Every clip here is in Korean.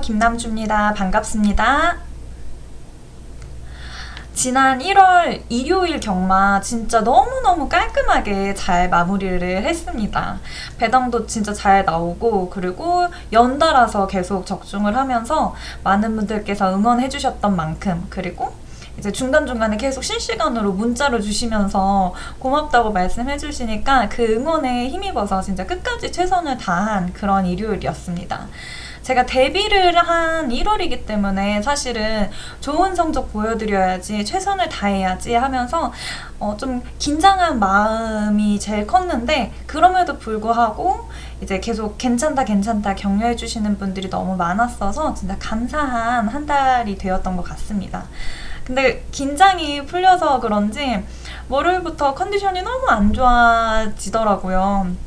김남주입니다. 반갑습니다. 지난 1월 일요일 경마 진짜 너무너무 깔끔하게 잘 마무리를 했습니다. 배당도 진짜 잘 나오고 그리고 연달아서 계속 적중을 하면서 많은 분들께서 응원해 주셨던 만큼 그리고 이제 중간중간에 계속 실시간으로 문자를 주시면서 고맙다고 말씀해 주시니까 그 응원에 힘입어서 진짜 끝까지 최선을 다한 그런 일요일이었습니다. 제가 데뷔를 한 1월이기 때문에 사실은 좋은 성적 보여드려야지 최선을 다해야지 하면서 어, 좀 긴장한 마음이 제일 컸는데 그럼에도 불구하고 이제 계속 괜찮다 괜찮다 격려해 주시는 분들이 너무 많았어서 진짜 감사한 한 달이 되었던 것 같습니다. 근데 긴장이 풀려서 그런지 월요일부터 컨디션이 너무 안 좋아지더라고요.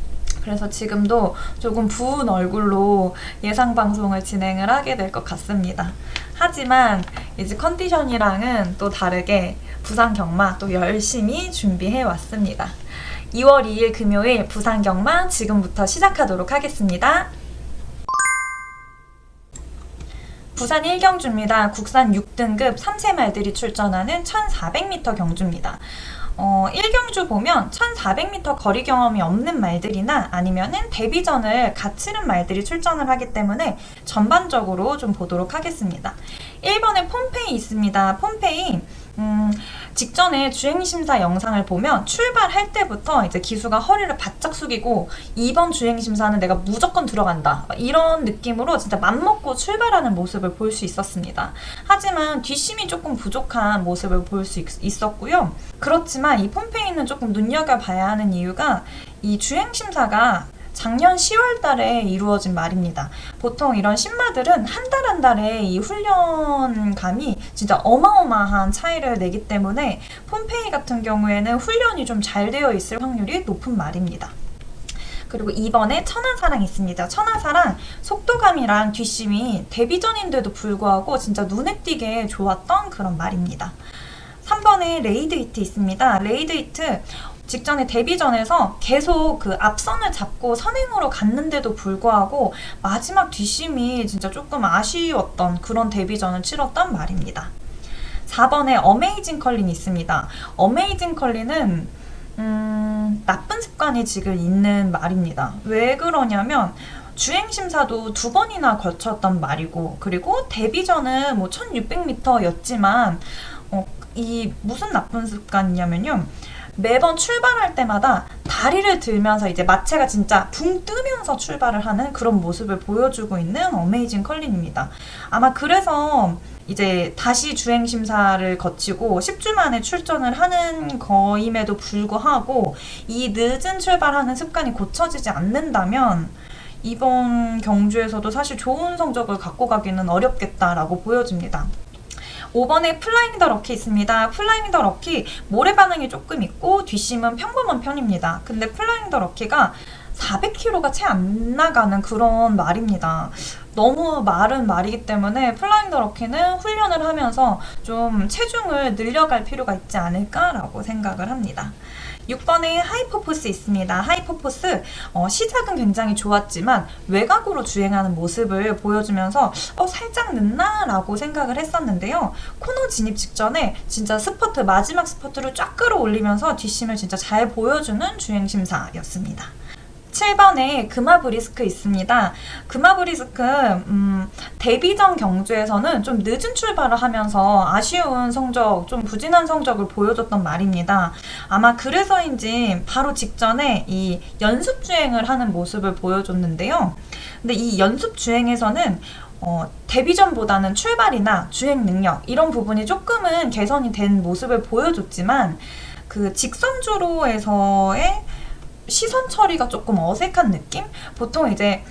그래서 지금도 조금 부은 얼굴로 예상 방송을 진행을 하게 될 것 같습니다. 하지만 이제 컨디션이랑은 또 다르게 부산 경마 또 열심히 준비해 왔습니다. 2월 2일 금요일 부산 경마 지금부터 시작하도록 하겠습니다. 부산 1경주입니다. 국산 6등급 3세 말들이 출전하는 1400m 경주입니다. 어, 1경주 보면 1400m 거리 경험이 없는 말들이나 아니면은 데뷔전을 갓 치른 말들이 출전을 하기 때문에 전반적으로 좀 보도록 하겠습니다. 1번에 폼페이 있습니다. 폼페이 음, 직전에 주행심사 영상을 보면 출발할 때부터 이제 기수가 허리를 바짝 숙이고 이번 주행심사는 내가 무조건 들어간다. 이런 느낌으로 진짜 맘먹고 출발하는 모습을 볼 수 있었습니다. 하지만 뒷심이 조금 부족한 모습을 볼 수 있었고요. 그렇지만 이 폼페이는 조금 눈여겨봐야 하는 이유가 이 주행심사가 작년 10월 달에 이루어진 말입니다. 보통 이런 신마들은 한 달 한 달에 이 훈련감이 진짜 어마어마한 차이를 내기 때문에 폼페이 같은 경우에는 훈련이 좀 잘 되어 있을 확률이 높은 말입니다. 그리고 2번에 천하사랑 있습니다. 천하사랑 속도감이랑 뒷심이 데뷔 전인데도 불구하고 진짜 눈에 띄게 좋았던 그런 말입니다. 3번에 레이드 히트 있습니다. 레이드 히트 직전에 데뷔 전에서 계속 그 앞선을 잡고 선행으로 갔는데도 불구하고 마지막 뒷심이 진짜 조금 아쉬웠던 그런 데뷔전을 치렀던 말입니다. 4번에 어메이징 컬린이 있습니다. 어메이징 컬린은 음, 나쁜 습관이 지금 있는 말입니다. 왜 그러냐면 주행 심사도 두 번이나 거쳤던 말이고 그리고 데뷔전은 뭐 1600m였지만 어, 이 무슨 나쁜 습관이냐면요. 매번 출발할 때마다 다리를 들면서 이제 마체가 진짜 붕 뜨면서 출발을 하는 그런 모습을 보여주고 있는 어메이징 컬린입니다. 아마 그래서 이제 다시 주행 심사를 거치고 10주 만에 출전을 하는 거임에도 불구하고 이 늦은 출발하는 습관이 고쳐지지 않는다면 이번 경주에서도 사실 좋은 성적을 갖고 가기는 어렵겠다라고 보여집니다. 5번에 플라잉 더 럭키 있습니다. 플라잉 더 럭키 모래 반응이 조금 있고 뒷심은 평범한 편입니다. 근데 플라잉 더 럭키가 400km가 채 안 나가는 그런 말입니다. 너무 마른 말이기 때문에 플라잉 더 럭키는 훈련을 하면서 좀 체중을 늘려갈 필요가 있지 않을까라고 생각을 합니다. 6번에 하이퍼포스 있습니다. 하이퍼포스 어, 시작은 굉장히 좋았지만 외곽으로 주행하는 모습을 보여주면서 어, 살짝 늦나? 라고 생각을 했었는데요. 코너 진입 직전에 진짜 스퍼트 마지막 스퍼트를 쫙 끌어올리면서 뒷심을 진짜 잘 보여주는 주행 심사였습니다. 7번에 금화브리스크 있습니다. 금화브리스크 음, 데뷔전 경주에서는 좀 늦은 출발을 하면서 아쉬운 성적, 좀 부진한 성적을 보여줬던 말입니다. 아마 그래서인지 바로 직전에 이 연습 주행을 하는 모습을 보여줬는데요. 근데 이 연습 주행에서는 어, 데뷔전보다는 출발이나 주행 능력 이런 부분이 조금은 개선이 된 모습을 보여줬지만 그 직선주로에서의 시선 처리가 조금 어색한 느낌? 보통 이제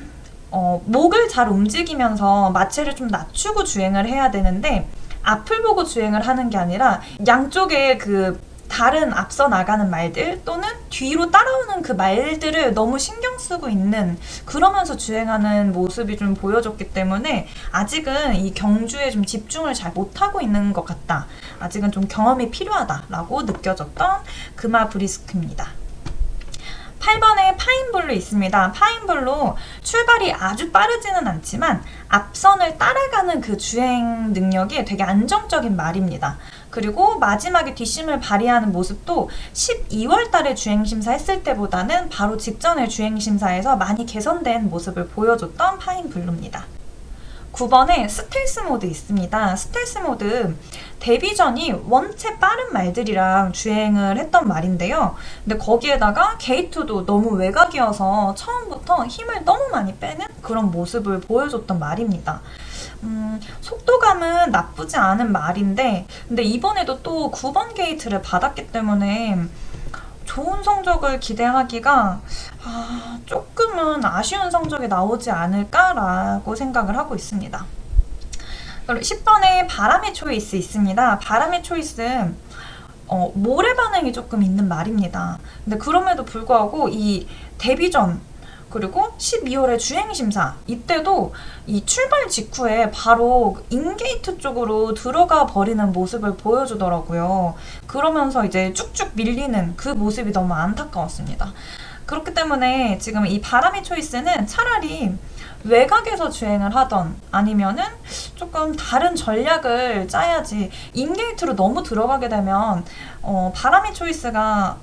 어, 목을 잘 움직이면서 마체를 좀 낮추고 주행을 해야 되는데 앞을 보고 주행을 하는 게 아니라 양쪽에 그 다른 앞서 나가는 말들 또는 뒤로 따라오는 그 말들을 너무 신경 쓰고 있는 그러면서 주행하는 모습이 좀 보여졌기 때문에 아직은 이 경주에 좀 집중을 잘 못하고 있는 것 같다. 아직은 좀 경험이 필요하다라고 느껴졌던 금화 브리스크입니다. 8번에 파인블루 있습니다. 파인블루 출발이 아주 빠르지는 않지만 앞선을 따라가는 그 주행 능력이 되게 안정적인 말입니다. 그리고 마지막에 뒷심을 발휘하는 모습도 12월 달에 주행심사 했을 때보다는 바로 직전의 주행심사에서 많이 개선된 모습을 보여줬던 파인블루입니다. 9번에 스텔스 모드 있습니다. 스텔스 모드 데뷔 전이 원체 빠른 말들이랑 주행을 했던 말인데요. 근데 거기에다가 게이트도 너무 외곽이어서 처음부터 힘을 너무 많이 빼는 그런 모습을 보여줬던 말입니다. 음, 속도감은 나쁘지 않은 말인데, 근데 이번에도 또 9번 게이트를 받았기 때문에 좋은 성적을 기대하기가 아, 조금은 아쉬운 성적이 나오지 않을까라고 생각을 하고 있습니다. 그리고 10번에 바람의 초이스 있습니다. 바람의 초이스 어, 모래 반응이 조금 있는 말입니다. 근데 그럼에도 불구하고 이 데뷔 전 그리고 12월에 주행심사 이때도 이 출발 직후에 바로 인게이트 쪽으로 들어가 버리는 모습을 보여주더라고요. 그러면서 이제 쭉쭉 밀리는 그 모습이 너무 안타까웠습니다. 그렇기 때문에 지금 이 바람의 초이스는 차라리 외곽에서 주행을 하던 아니면은 조금 다른 전략을 짜야지 인게이트로 너무 들어가게 되면 어, 바람의 초이스가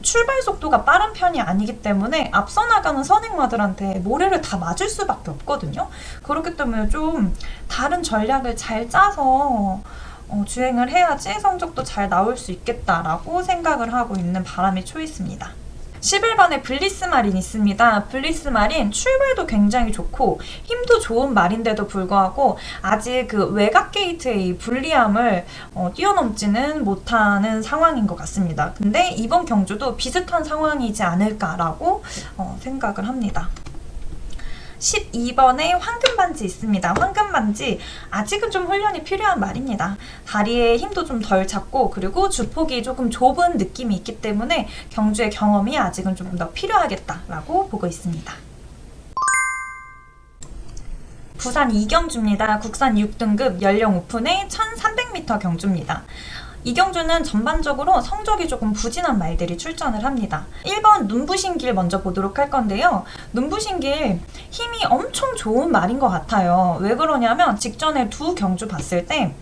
출발 속도가 빠른 편이 아니기 때문에 앞서 나가는 선행마들한테 모래를 다 맞을 수밖에 없거든요. 그렇기 때문에 좀 다른 전략을 잘 짜서 어, 주행을 해야지 성적도 잘 나올 수 있겠다라고 생각을 하고 있는 바람의 초이스입니다. 11번에 블리스 마린 있습니다. 블리스 마린 출발도 굉장히 좋고 힘도 좋은 말인데도 불구하고 아직 그 외곽 게이트의 불리함을 어, 뛰어넘지는 못하는 상황인 것 같습니다. 근데 이번 경주도 비슷한 상황이지 않을까라고 어, 생각을 합니다. 12번에 황금 반지 있습니다. 황금 반지 아직은 좀 훈련이 필요한 말입니다. 다리에 힘도 좀 덜 잡고 그리고 주폭이 조금 좁은 느낌이 있기 때문에 경주의 경험이 아직은 좀 더 필요하겠다라고 보고 있습니다. 부산 이경주입니다. 국산 6등급 연령 오픈의 1300m 경주입니다. 이경주는 전반적으로 성적이 조금 부진한 말들이 출전을 합니다. 1번 눈부신 길 먼저 보도록 할 건데요. 눈부신 길 힘이 엄청 좋은 말인 것 같아요. 왜 그러냐면 직전에 두 경주 봤을 때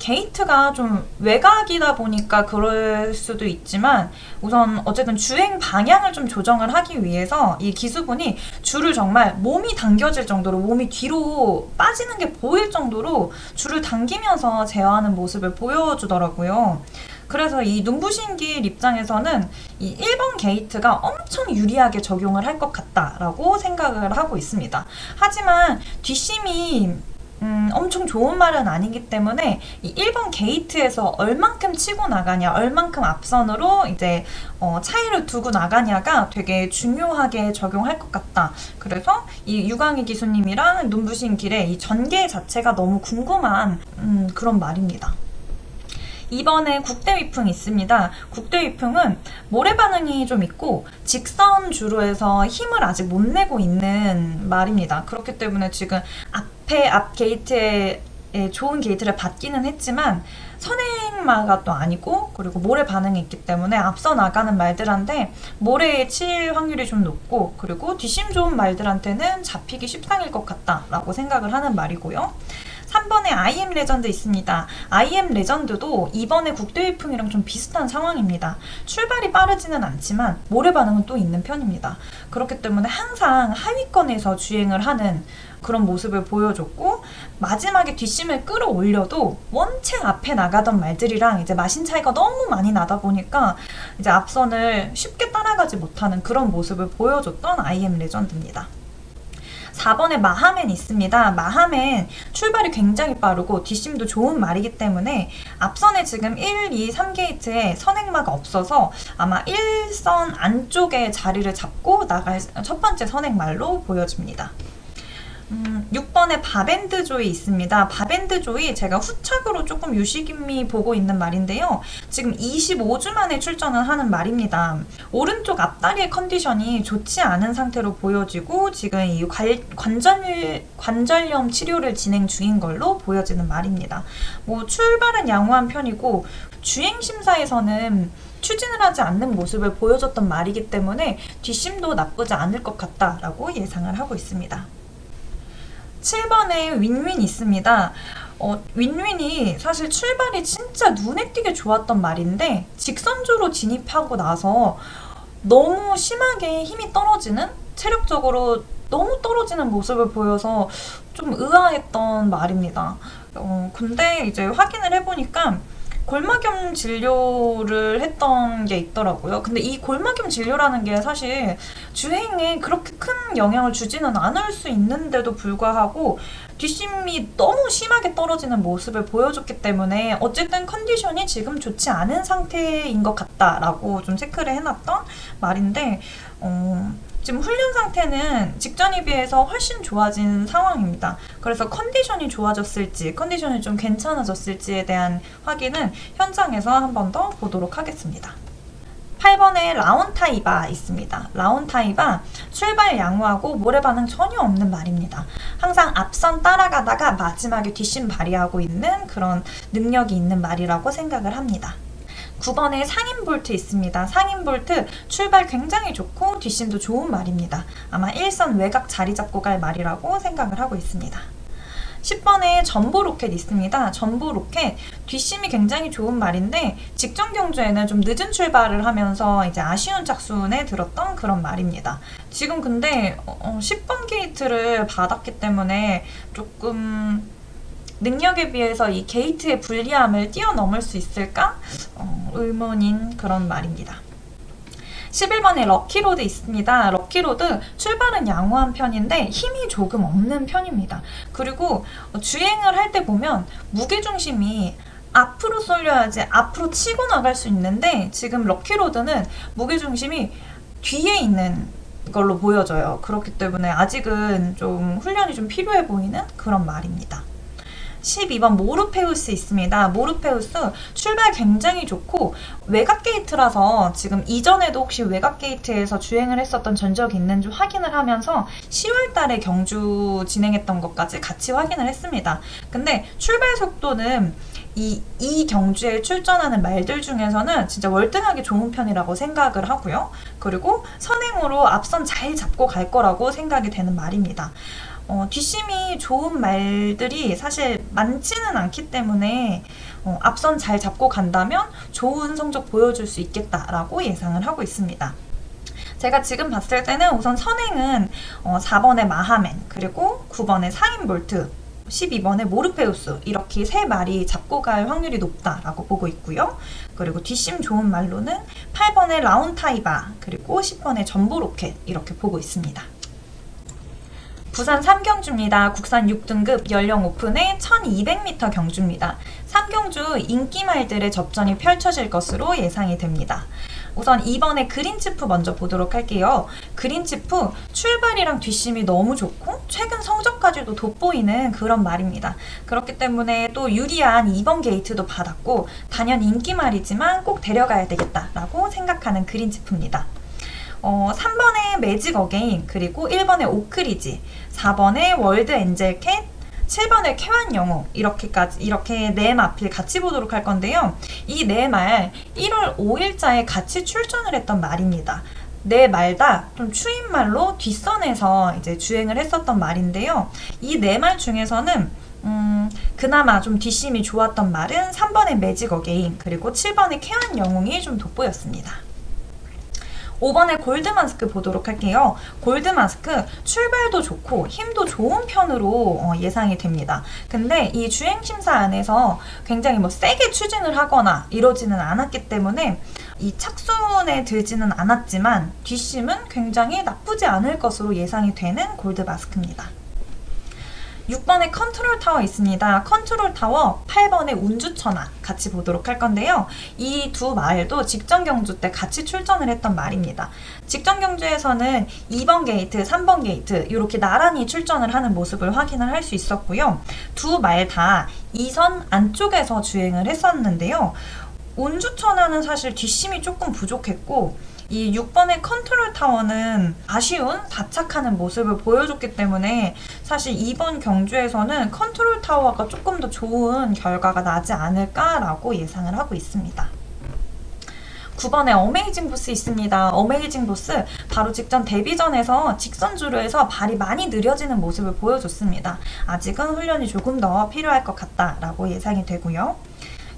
게이트가 좀 외곽이다 보니까 그럴 수도 있지만 우선 어쨌든 주행 방향을 좀 조정을 하기 위해서 이 기수분이 줄을 정말 몸이 당겨질 정도로 몸이 뒤로 빠지는 게 보일 정도로 줄을 당기면서 제어하는 모습을 보여주더라고요. 그래서 이 눈부신 길 입장에서는 이 1번 게이트가 엄청 유리하게 적용을 할 것 같다라고 생각을 하고 있습니다. 하지만 뒷심이 음, 엄청 좋은 말은 아니기 때문에 이 1번 게이트에서 얼만큼 치고 나가냐, 얼만큼 앞선으로 이제 어, 차이를 두고 나가냐가 되게 중요하게 적용할 것 같다. 그래서 이 유광희 기수님이랑 눈부신 길의 이 전개 자체가 너무 궁금한 음, 그런 말입니다. 이번에 국대 위풍 있습니다. 국대 위풍은 모래 반응이 좀 있고 직선 주로에서 힘을 아직 못 내고 있는 말입니다. 그렇기 때문에 지금 앞에 앞 게이트에 좋은 게이트를 받기는 했지만 선행마가 또 아니고 그리고 모래 반응이 있기 때문에 앞서 나가는 말들한테 모래에 칠 확률이 좀 높고 그리고 뒷심 좋은 말들한테는 잡히기 쉽상일 것 같다라고 생각을 하는 말이고요. 3번에 IM 레전드 있습니다. IM 레전드도 이번에 국대위풍이랑 좀 비슷한 상황입니다. 출발이 빠르지는 않지만 모래 반응은 또 있는 편입니다. 그렇기 때문에 항상 하위권에서 주행을 하는 그런 모습을 보여줬고 마지막에 뒷심을 끌어올려도 원체 앞에 나가던 말들이랑 이제 마신 차이가 너무 많이 나다 보니까 이제 앞선을 쉽게 따라가지 못하는 그런 모습을 보여줬던 IM 레전드입니다. 4번에 마하멘 있습니다. 마하멘 출발이 굉장히 빠르고 뒷심도 좋은 말이기 때문에 앞선에 지금 1, 2, 3게이트에 선행마가 없어서 아마 1선 안쪽에 자리를 잡고 나갈 첫 번째 선행말로 보여집니다. 음, 6번에 바밴드 조이 있습니다. 바밴드 조이 제가 후착으로 조금 유식미 보고 있는 말인데요. 지금 25주 만에 출전을 하는 말입니다. 오른쪽 앞다리의 컨디션이 좋지 않은 상태로 보여지고 지금 이 관절, 관절염 치료를 진행 중인 걸로 보여지는 말입니다. 뭐 출발은 양호한 편이고 주행 심사에서는 추진을 하지 않는 모습을 보여줬던 말이기 때문에 뒷심도 나쁘지 않을 것 같다라고 예상을 하고 있습니다. 7번에 윈윈 있습니다. 어, 윈윈이 사실 출발이 진짜 눈에 띄게 좋았던 말인데 직선주로 진입하고 나서 너무 심하게 힘이 떨어지는 체력적으로 너무 떨어지는 모습을 보여서 좀 의아했던 말입니다. 어, 근데 이제 확인을 해보니까 골마겸 진료를 했던 게 있더라고요. 근데 이 골마겸 진료라는 게 사실 주행에 그렇게 큰 영향을 주지는 않을 수 있는데도 불구하고 뒷심이 너무 심하게 떨어지는 모습을 보여줬기 때문에 어쨌든 컨디션이 지금 좋지 않은 상태인 것 같다라고 좀 체크를 해놨던 말인데 어, 지금 훈련 상태는 직전에 비해서 훨씬 좋아진 상황입니다. 그래서 컨디션이 좋아졌을지, 컨디션이 좀 괜찮아졌을지에 대한 확인은 현장에서 한 번 더 보도록 하겠습니다. 8번에 라온타이바 있습니다. 라온타이바 출발 양호하고 모래 반응 전혀 없는 말입니다. 항상 앞선 따라가다가 마지막에 뒷심 발휘하고 있는 그런 능력이 있는 말이라고 생각을 합니다. 9번에 상인 볼트 있습니다. 상인 볼트 출발 굉장히 좋고 뒷심도 좋은 말입니다. 아마 1선 외곽 자리 잡고 갈 말이라고 생각을 하고 있습니다. 10번에 전보 로켓 있습니다. 전보 로켓 뒷심이 굉장히 좋은 말인데 직전 경주에는 좀 늦은 출발을 하면서 이제 아쉬운 착순에 들었던 그런 말입니다. 지금 근데 어, 10번 게이트를 받았기 때문에 조금 능력에 비해서 이 게이트의 불리함을 뛰어넘을 수 있을까? 어, 의문인 그런 말입니다. 11번에 럭키로드 있습니다. 럭키로드 출발은 양호한 편인데 힘이 조금 없는 편입니다. 그리고 주행을 할 때 보면 무게중심이 앞으로 쏠려야지 앞으로 치고 나갈 수 있는데 지금 럭키로드는 무게중심이 뒤에 있는 걸로 보여져요. 그렇기 때문에 아직은 좀 훈련이 좀 필요해 보이는 그런 말입니다. 12번 모르페우스 있습니다. 모르페우스 출발 굉장히 좋고 외곽 게이트라서 지금 이전에도 혹시 외곽 게이트에서 주행을 했었던 전적이 있는지 확인을 하면서 10월 달에 경주 진행했던 것까지 같이 확인을 했습니다. 근데 출발 속도는 이, 이 경주에 출전하는 말들 중에서는 진짜 월등하게 좋은 편이라고 생각을 하고요. 그리고 선행으로 앞선 잘 잡고 갈 거라고 생각이 되는 말입니다. 어, 뒷심이 좋은 말들이 사실 많지는 않기 때문에 어, 앞선 잘 잡고 간다면 좋은 성적 보여줄 수 있겠다라고 예상을 하고 있습니다. 제가 지금 봤을 때는 우선 선행은 어, 4번의 마하멘 그리고 9번의 사인볼트 12번의 모르페우스 이렇게 세 말이 잡고 갈 확률이 높다라고 보고 있고요. 그리고 뒷심 좋은 말로는 8번의 라운타이바 그리고 10번의 전보로켓 이렇게 보고 있습니다. 부산 3경주입니다. 국산 6등급 연령 오픈의 1200m 경주입니다. 3경주 인기말들의 접전이 펼쳐질 것으로 예상이 됩니다. 우선 이번에 그린치프 먼저 보도록 할게요. 그린치프 출발이랑 뒷심이 너무 좋고 최근 성적까지도 돋보이는 그런 말입니다. 그렇기 때문에 또 유리한 2번 게이트도 받았고 단연 인기 말이지만 꼭 데려가야 되겠다라고 생각하는 그린치프입니다. 어, 3번의 매직 어게인, 그리고 1번의 오크리지, 4번의 월드 엔젤 캣, 7번의 쾌환 영웅 이렇게까지 이렇게 네 마필 같이 보도록 할 건데요. 이 네 말 1월 5일자에 같이 출전을 했던 말입니다. 네 말 다 좀 추임말로 뒷선에서 이제 주행을 했었던 말인데요. 이 네 말 중에서는 음, 그나마 좀 뒷심이 좋았던 말은 3번의 매직 어게인 그리고 7번의 쾌환 영웅이 좀 돋보였습니다. 5번의 골드 마스크 보도록 할게요. 골드 마스크 출발도 좋고 힘도 좋은 편으로 어, 예상이 됩니다. 근데 이 주행 심사 안에서 굉장히 뭐 세게 추진을 하거나 이러지는 않았기 때문에 이 착순에 들지는 않았지만 뒷심은 굉장히 나쁘지 않을 것으로 예상이 되는 골드 마스크입니다. 6번에 컨트롤 타워 있습니다. 컨트롤 타워 8번에 운주천하 같이 보도록 할 건데요. 이 두 말도 직전 경주 때 같이 출전을 했던 말입니다. 직전 경주에서는 2번 게이트, 3번 게이트 이렇게 나란히 출전을 하는 모습을 확인을 할 수 있었고요. 두 말다 2선 안쪽에서 주행을 했었는데요. 운주천하는 사실 뒷심이 조금 부족했고 이 6번의 컨트롤 타워는 아쉬운 다착하는 모습을 보여줬기 때문에 사실 이번 경주에서는 컨트롤 타워가 조금 더 좋은 결과가 나지 않을까라고 예상을 하고 있습니다. 9번에 어메이징 보스 있습니다. 어메이징 보스 바로 직전 데뷔전에서 직선주로 해서 발이 많이 느려지는 모습을 보여줬습니다. 아직은 훈련이 조금 더 필요할 것 같다라고 예상이 되고요.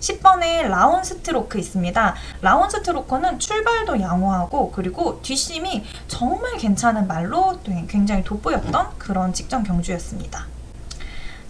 10번에 라온 스트로크 있습니다. 라온 스트로크는 출발도 양호하고 그리고 뒷심이 정말 괜찮은 말로 굉장히 돋보였던 그런 직전 경주였습니다.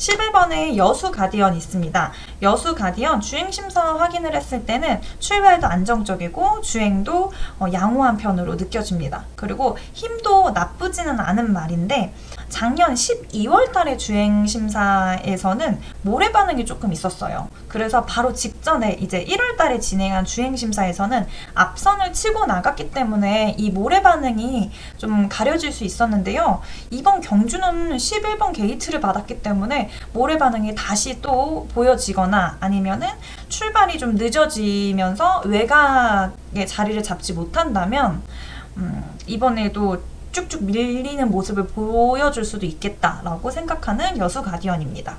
11번에 여수 가디언 있습니다. 여수 가디언 주행 심사 확인을 했을 때는 출발도 안정적이고 주행도 어, 양호한 편으로 느껴집니다. 그리고 힘도 나쁘지는 않은 말인데 작년 12월 달에 주행 심사에서는 모래 반응이 조금 있었어요. 그래서 바로 직전에 이제 1월 달에 진행한 주행 심사에서는 앞선을 치고 나갔기 때문에 이 모래 반응이 좀 가려질 수 있었는데요. 이번 경주는 11번 게이트를 받았기 때문에 모래 반응이 다시 또 보여지거나 아니면은 출발이 좀 늦어지면서 외곽의 자리를 잡지 못한다면 음, 이번에도 쭉쭉 밀리는 모습을 보여줄 수도 있겠다라고 생각하는 여수 가디언입니다.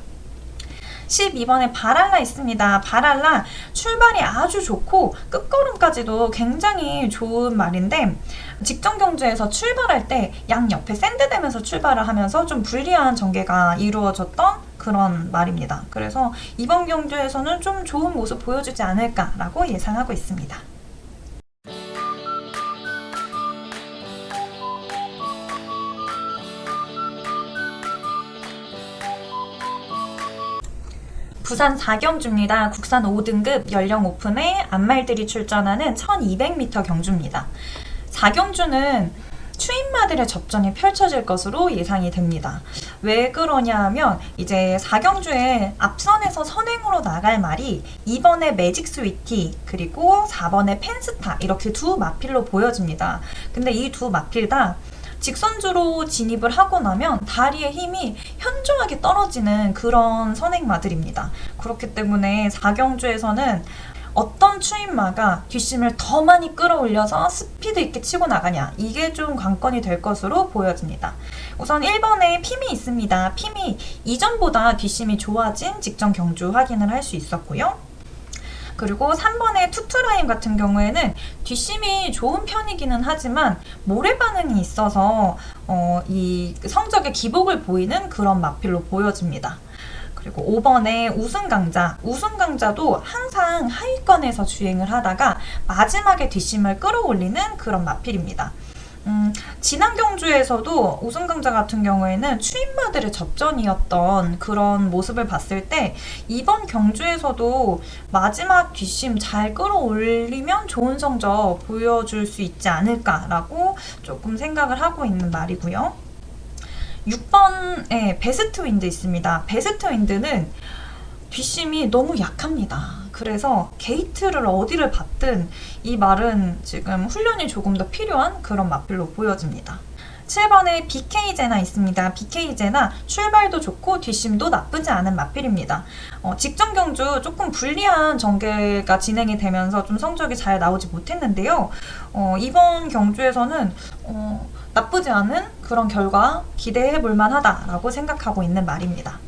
12번에 바랄라 있습니다. 바랄라 출발이 아주 좋고 끝걸음까지도 굉장히 좋은 말인데 직전 경주에서 출발할 때 양 옆에 샌드되면서 출발을 하면서 좀 불리한 전개가 이루어졌던 그런 말입니다. 그래서 이번 경주에서는 좀 좋은 모습 보여주지 않을까라고 예상하고 있습니다. 부산 4경주입니다. 국산 5등급 연령 오픈에 안말들이 출전하는 1200m 경주입니다. 4경주는 추임마들의 접전이 펼쳐질 것으로 예상이 됩니다. 왜 그러냐 하면 이제 4경주에 앞선에서 선행으로 나갈 말이 2번의 매직 스위티 그리고 4번의 펜스타 이렇게 두 마필로 보여집니다. 근데 이 두 마필 다 직선주로 진입을 하고 나면 다리의 힘이 현저하게 떨어지는 그런 선행마들입니다. 그렇기 때문에 4경주에서는 어떤 추임마가 뒷심을 더 많이 끌어올려서 스피드 있게 치고 나가냐 이게 좀 관건이 될 것으로 보여집니다. 우선 1번에 핌이 있습니다. 핌이 이전보다 뒷심이 좋아진 직전 경주 확인을 할 수 있었고요. 그리고 3번의 투투라임 같은 경우에는 뒷심이 좋은 편이기는 하지만 모래 반응이 있어서 어, 이 성적의 기복을 보이는 그런 마필로 보여집니다. 그리고 5번에 우승 강자. 우승 강자도 항상 하위권에서 주행을 하다가 마지막에 뒷심을 끌어올리는 그런 마필입니다. 음, 지난 경주에서도 우승강자 같은 경우에는 추임마들의 접전이었던 그런 모습을 봤을 때 이번 경주에서도 마지막 뒷심 잘 끌어올리면 좋은 성적 보여줄 수 있지 않을까라고 조금 생각을 하고 있는 말이고요. 6번에 베스트 윈드 있습니다. 베스트 윈드는 뒷심이 너무 약합니다. 그래서 게이트를 어디를 받든 이 말은 지금 훈련이 조금 더 필요한 그런 마필로 보여집니다. 7번에 BK제나 있습니다. BK제나 출발도 좋고 뒷심도 나쁘지 않은 마필입니다. 어, 직전 경주 조금 불리한 전개가 진행이 되면서 좀 성적이 잘 나오지 못했는데요. 어, 이번 경주에서는 어, 나쁘지 않은 그런 결과 기대해 볼 만하다라고 생각하고 있는 말입니다.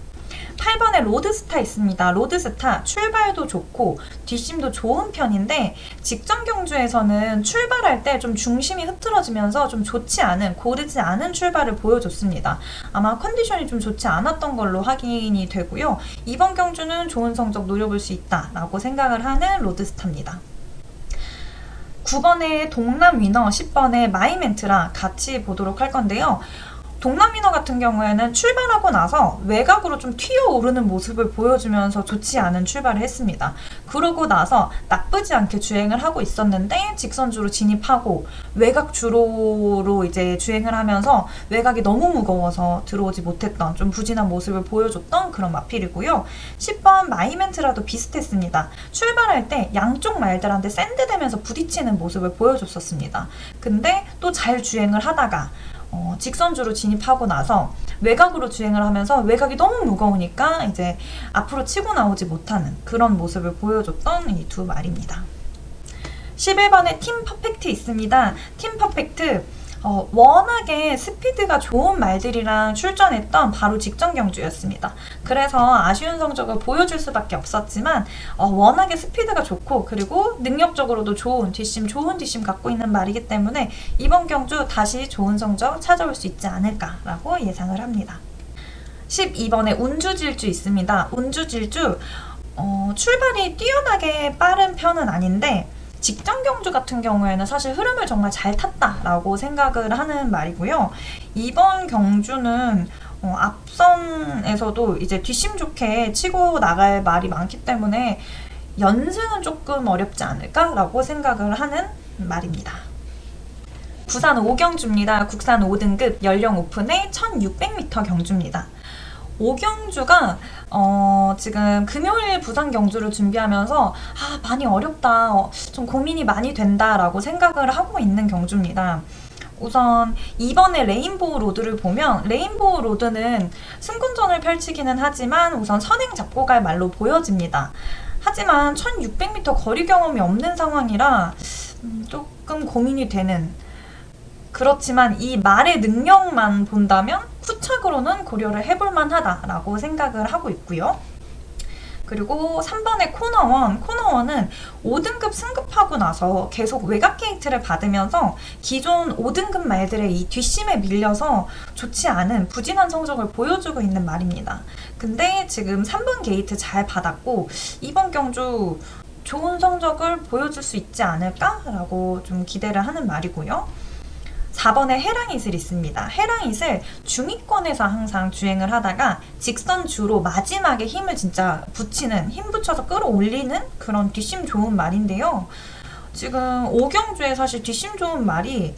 8번에 로드스타 있습니다. 로드스타 출발도 좋고 뒷심도 좋은 편인데 직전 경주에서는 출발할 때 좀 중심이 흐트러지면서 좀 좋지 않은 고르지 않은 출발을 보여줬습니다. 아마 컨디션이 좀 좋지 않았던 걸로 확인이 되고요. 이번 경주는 좋은 성적 노려볼 수 있다라고 생각을 하는 로드스타입니다. 9번에 동남 위너, 10번에 마이멘트라 같이 보도록 할 건데요. 동남미너 같은 경우에는 출발하고 나서 외곽으로 좀 튀어오르는 모습을 보여주면서 좋지 않은 출발을 했습니다. 그러고 나서 나쁘지 않게 주행을 하고 있었는데 직선주로 진입하고 외곽 주로로 이제 주행을 하면서 외곽이 너무 무거워서 들어오지 못했던 좀 부진한 모습을 보여줬던 그런 마필이고요. 10번 마이멘트라도 비슷했습니다. 출발할 때 양쪽 말들한테 샌드되면서 부딪히는 모습을 보여줬었습니다. 근데 또 잘 주행을 하다가 어, 직선주로 진입하고 나서 외곽으로 주행을 하면서 외곽이 너무 무거우니까 이제 앞으로 치고 나오지 못하는 그런 모습을 보여줬던 이 두 말입니다. 11번에 팀 퍼펙트 있습니다. 팀 퍼펙트 어, 워낙에 스피드가 좋은 말들이랑 출전했던 바로 직전 경주였습니다. 그래서 아쉬운 성적을 보여줄 수밖에 없었지만 어, 워낙에 스피드가 좋고 그리고 능력적으로도 좋은 뒷심 좋은 뒷심 갖고 있는 말이기 때문에 이번 경주 다시 좋은 성적 찾아올 수 있지 않을까라고 예상을 합니다. 12번에 운주질주 있습니다. 운주질주 어, 출발이 뛰어나게 빠른 편은 아닌데 직전 경주 같은 경우에는 사실 흐름을 정말 잘 탔다라고 생각을 하는 말이고요. 이번 경주는 어, 앞선에서도 이제 뒷심 좋게 치고 나갈 말이 많기 때문에 연승은 조금 어렵지 않을까라고 생각을 하는 말입니다. 부산 5경주입니다. 국산 5등급 연령 오픈의 1600m 경주입니다. 5경주가 어, 지금 금요일 부산 경주를 준비하면서 아, 많이 어렵다. 어, 좀 고민이 많이 된다라고 생각을 하고 있는 경주입니다. 우선 이번에 레인보우 로드를 보면 레인보우 로드는 승군전을 펼치기는 하지만 우선 선행 잡고 갈 말로 보여집니다. 하지만 1600m 거리 경험이 없는 상황이라 음, 조금 고민이 되는 그렇지만 이 말의 능력만 본다면 후착으로는 고려를 해볼 만하다라고 생각을 하고 있고요. 그리고 3번의 코너원, 코너원은 5등급 승급하고 나서 계속 외곽 게이트를 받으면서 기존 5등급 말들의 이 뒷심에 밀려서 좋지 않은 부진한 성적을 보여주고 있는 말입니다. 근데 지금 3번 게이트 잘 받았고 이번 경주 좋은 성적을 보여줄 수 있지 않을까라고 좀 기대를 하는 말이고요. 4번에 해랑잇을 있습니다. 해랑잇을 중위권에서 항상 주행을 하다가 직선 주로 마지막에 힘을 진짜 붙이는, 힘 붙여서 끌어올리는 그런 뒷심 좋은 말인데요. 지금 오경주에 사실 뒷심 좋은 말이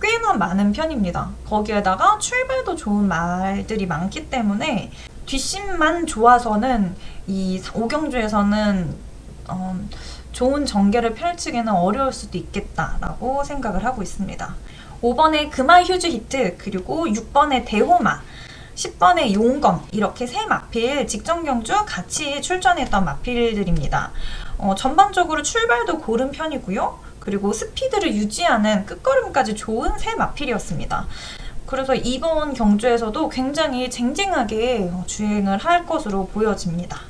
꽤나 많은 편입니다. 거기에다가 출발도 좋은 말들이 많기 때문에 뒷심만 좋아서는 이 오경주에서는 어, 좋은 전개를 펼치기는 어려울 수도 있겠다라고 생각을 하고 있습니다. 5번에 금화 휴즈 히트, 그리고 6번에 대호마, 10번에 용검 이렇게 세 마필 직전 경주 같이 출전했던 마필들입니다. 어, 전반적으로 출발도 고른 편이고요. 그리고 스피드를 유지하는 끝걸음까지 좋은 세 마필이었습니다. 그래서 이번 경주에서도 굉장히 쟁쟁하게 주행을 할 것으로 보여집니다.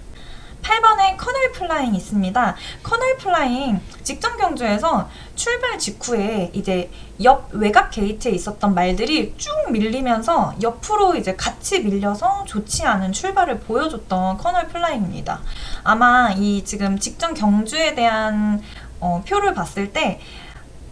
8번에 커널 플라잉 있습니다. 커널 플라잉 직전 경주에서 출발 직후에 이제 옆 외곽 게이트에 있었던 말들이 쭉 밀리면서 옆으로 이제 같이 밀려서 좋지 않은 출발을 보여줬던 커널 플라잉입니다. 아마 이 지금 직전 경주에 대한 어, 표를 봤을 때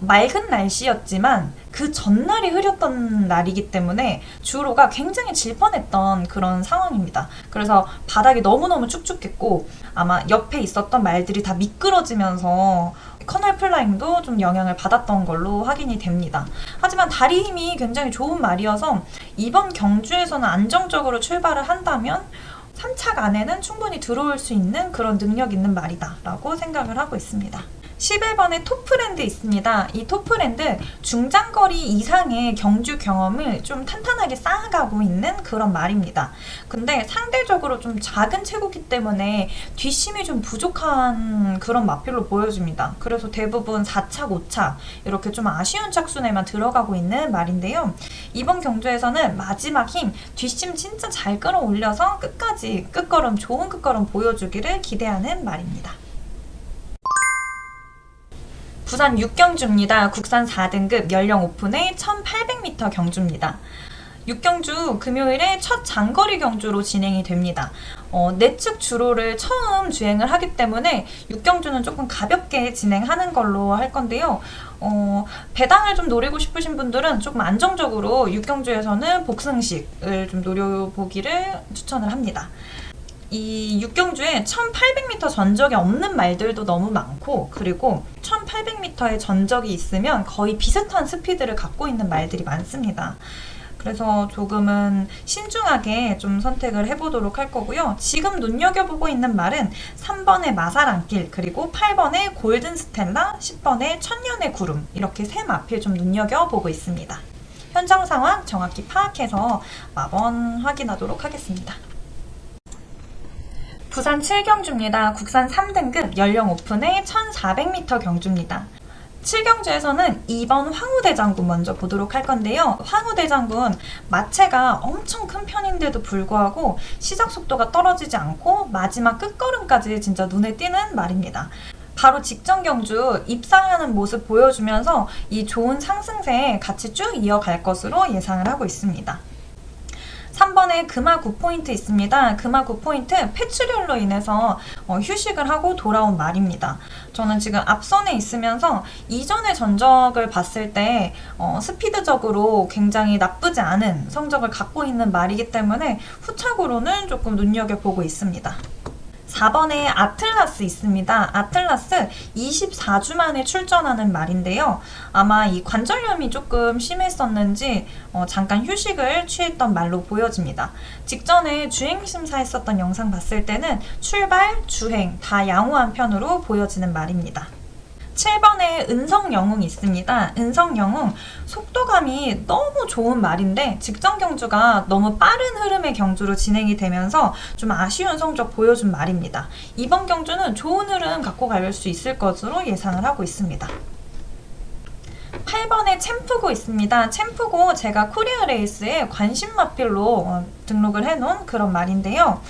맑은 날씨였지만 그 전날이 흐렸던 날이기 때문에 주로가 굉장히 질 뻔했던 그런 상황입니다. 그래서 바닥이 너무너무 축축했고 아마 옆에 있었던 말들이 다 미끄러지면서 커널 플라잉도 좀 영향을 받았던 걸로 확인이 됩니다. 하지만 다리 힘이 굉장히 좋은 말이어서 이번 경주에서는 안정적으로 출발을 한다면 3착 안에는 충분히 들어올 수 있는 그런 능력 있는 말이다 라고 생각을 하고 있습니다. 11번에 토프랜드 있습니다. 이 토프랜드 중장거리 이상의 경주 경험을 좀 탄탄하게 쌓아가고 있는 그런 말입니다. 근데 상대적으로 좀 작은 체구기 때문에 뒷심이 좀 부족한 그런 마필로 보여집니다. 그래서 대부분 4착, 5착 이렇게 좀 아쉬운 착순에만 들어가고 있는 말인데요. 이번 경주에서는 마지막 힘 뒷심 진짜 잘 끌어올려서 끝까지 끝걸음 좋은 끝걸음 보여주기를 기대하는 말입니다. 부산 6경주입니다. 국산 4등급 연령 오픈의 1800m 경주입니다. 6경주 금요일에 첫 장거리 경주로 진행이 됩니다. 어, 내측 주로를 처음 주행을 하기 때문에 6경주는 조금 가볍게 진행하는 걸로 할 건데요. 어, 배당을 좀 노리고 싶으신 분들은 조금 안정적으로 6경주에서는 복승식을 좀 노려보기를 추천을 합니다. 이 육경주에 1800m 전적이 없는 말들도 너무 많고 그리고 1800m의 전적이 있으면 거의 비슷한 스피드를 갖고 있는 말들이 많습니다. 그래서 조금은 신중하게 좀 선택을 해보도록 할 거고요. 지금 눈여겨보고 있는 말은 3번의 마사랑길, 그리고 8번의 골든 스텔라, 10번의 천년의 구름 이렇게 세 마필 좀 눈여겨보고 있습니다. 현장 상황 정확히 파악해서 마번 확인하도록 하겠습니다. 부산 7경주입니다. 국산 3등급 연령 오픈의 1400m 경주입니다. 칠경주에서는 2번 황후대장군 먼저 보도록 할 건데요. 황후대장군 마체가 엄청 큰 편인데도 불구하고 시작 속도가 떨어지지 않고 마지막 끝걸음까지 진짜 눈에 띄는 말입니다. 바로 직전 경주 입상하는 모습 보여주면서 이 좋은 상승세에 같이 쭉 이어갈 것으로 예상을 하고 있습니다. 3번에 금화 9포인트 있습니다. 금화 9포인트 폐출혈로 인해서 어, 휴식을 하고 돌아온 말입니다. 저는 지금 앞선에 있으면서 이전의 전적을 봤을 때 어, 스피드적으로 굉장히 나쁘지 않은 성적을 갖고 있는 말이기 때문에 후착으로는 조금 눈여겨보고 있습니다. 4번에 아틀라스 있습니다. 아틀라스 24주 만에 출전하는 말인데요. 아마 이 관절염이 조금 심했었는지 어, 잠깐 휴식을 취했던 말로 보여집니다. 직전에 주행 심사 했었던 영상 봤을 때는 출발, 주행 다 양호한 편으로 보여지는 말입니다. 7번에 은성영웅 있습니다. 은성영웅 속도감이 너무 좋은 말인데 직전 경주가 너무 빠른 흐름의 경주로 진행이 되면서 좀 아쉬운 성적 보여준 말입니다. 이번 경주는 좋은 흐름 갖고 갈 수 있을 것으로 예상을 하고 있습니다. 8번에 챔프고 있습니다. 챔프고 제가 코리아 레이스에 관심 마필로 어, 등록을 해놓은 그런 말인데요.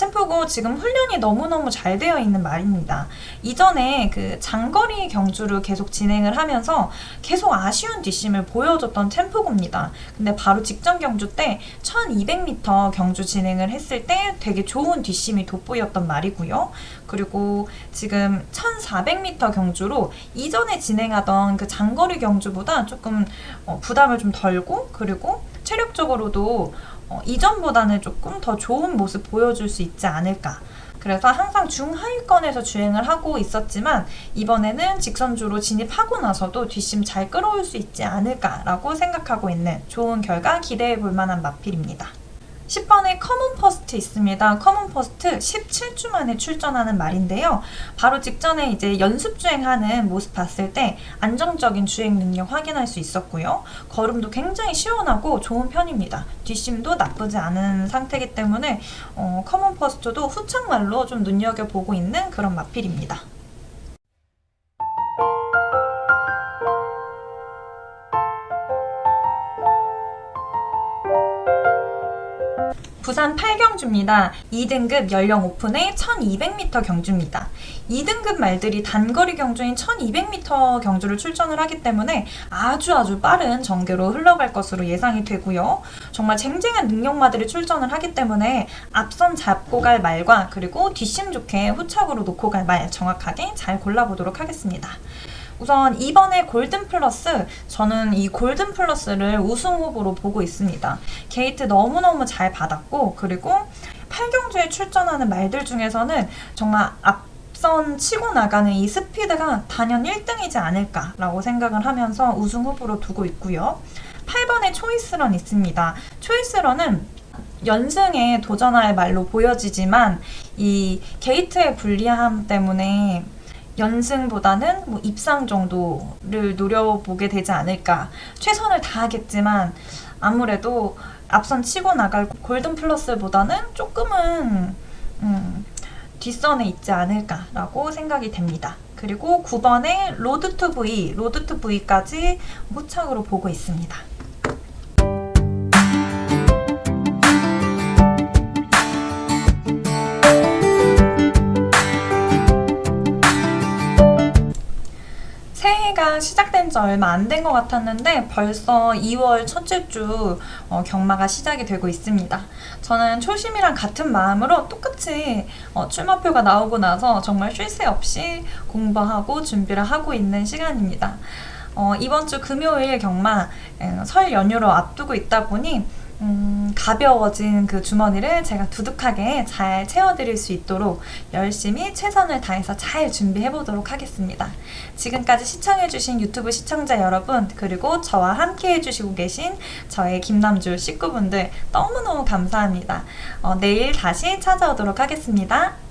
챔프고 지금 훈련이 너무너무 잘 되어 있는 말입니다. 이전에 그 장거리 경주를 계속 진행을 하면서 계속 아쉬운 뒷심을 보여줬던 챔프고입니다. 근데 바로 직전 경주 때 1200m 경주 진행을 했을 때 되게 좋은 뒷심이 돋보였던 말이고요. 그리고 지금 1400m 경주로 이전에 진행하던 그 장거리 경주보다 조금 어, 부담을 좀 덜고 그리고 체력적으로도 어, 이전보다는 조금 더 좋은 모습 보여줄 수 있지 않을까. 그래서 항상 중하위권에서 주행을 하고 있었지만 이번에는 직선주로 진입하고 나서도 뒷심 잘 끌어올 수 있지 않을까라고 생각하고 있는 좋은 결과 기대해 볼 만한 마필입니다. 10번에 커먼 퍼스트 있습니다. 커먼 퍼스트 17주 만에 출전하는 말인데요. 바로 직전에 이제 연습 주행하는 모습 봤을 때 안정적인 주행 능력 확인할 수 있었고요. 걸음도 굉장히 시원하고 좋은 편입니다. 뒷심도 나쁘지 않은 상태이기 때문에 어, 커먼 퍼스트도 후창말로 좀 눈여겨보고 있는 그런 마필입니다. 부산 8경주입니다. 2등급 연령 오픈의 1200m 경주입니다. 2등급 말들이 단거리 경주인 1200m 경주를 출전을 하기 때문에 아주 아주 빠른 전개로 흘러갈 것으로 예상이 되고요. 정말 쟁쟁한 능력마들이 출전을 하기 때문에 앞선 잡고 갈 말과 그리고 뒷심 좋게 후착으로 놓고 갈 말 정확하게 잘 골라보도록 하겠습니다. 우선 이번에 골든 플러스 저는 이 골든 플러스를 우승 후보로 보고 있습니다. 게이트 너무너무 잘 받았고 그리고 8경주에 출전하는 말들 중에서는 정말 앞선 치고 나가는 이 스피드가 단연 1등이지 않을까라고 생각을 하면서 우승 후보로 두고 있고요. 8번에 초이스런 있습니다. 초이스런은 연승에 도전할 말로 보여지지만 이 게이트의 불리함 때문에 연승보다는 뭐 입상 정도를 노려보게 되지 않을까. 최선을 다하겠지만 아무래도 앞선 치고 나갈 골든 플러스보다는 조금은 음, 뒷선에 있지 않을까라고 생각이 됩니다. 그리고 9번에 로드 투 V, 로드 투 V까지 호착으로 보고 있습니다. 시작된 지 얼마 안 된 것 같았는데 벌써 2월 첫째 주 어, 경마가 시작이 되고 있습니다. 저는 초심이랑 같은 마음으로 똑같이 어, 출마표가 나오고 나서 정말 쉴 새 없이 공부하고 준비를 하고 있는 시간입니다. 어, 이번 주 금요일 경마 에, 설 연휴로 앞두고 있다 보니 음, 가벼워진 그 주머니를 제가 두둑하게 잘 채워드릴 수 있도록 열심히 최선을 다해서 잘 준비해 보도록 하겠습니다. 지금까지 시청해주신 유튜브 시청자 여러분, 그리고 저와 함께 해주시고 계신 저의 김남주 식구분들 너무너무 감사합니다. 어, 내일 다시 찾아오도록 하겠습니다.